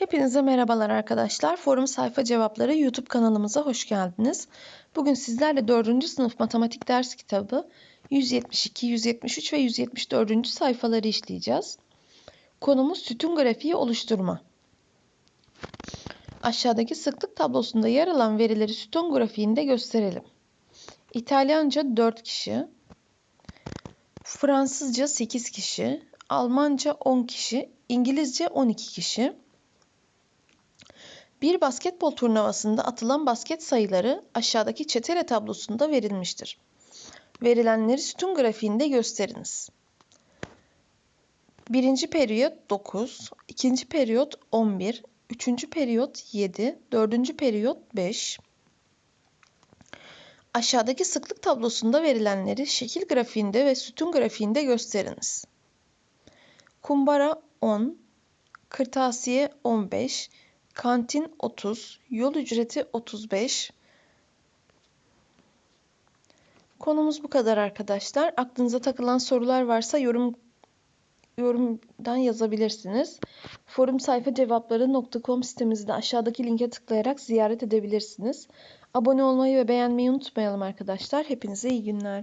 Hepinize merhabalar arkadaşlar. Forum Sayfa Cevapları YouTube kanalımıza hoş geldiniz. Bugün sizlerle 4. sınıf matematik ders kitabı 172, 173 ve 174. sayfaları işleyeceğiz. Konumuz sütun grafiği oluşturma. Aşağıdaki sıklık tablosunda yer alan verileri sütun grafiğinde gösterelim. İtalyanca 4 kişi, Fransızca 8 kişi, Almanca 10 kişi, İngilizce 12 kişi. Bir basketbol turnuvasında atılan basket sayıları aşağıdaki çetele tablosunda verilmiştir. Verilenleri sütun grafiğinde gösteriniz. Birinci periyot 9, ikinci periyot 11, üçüncü periyot 7, dördüncü periyot 5. Aşağıdaki sıklık tablosunda verilenleri şekil grafiğinde ve sütun grafiğinde gösteriniz. Kumbara 10, kırtasiye 15, Kantin 30, yol ücreti 35. Konumuz bu kadar arkadaşlar. Aklınıza takılan sorular varsa yorum yorumdan yazabilirsiniz. Forum sayfa cevapları.com sitemizde aşağıdaki linke tıklayarak ziyaret edebilirsiniz. Abone olmayı ve beğenmeyi unutmayalım arkadaşlar. Hepinize iyi günler.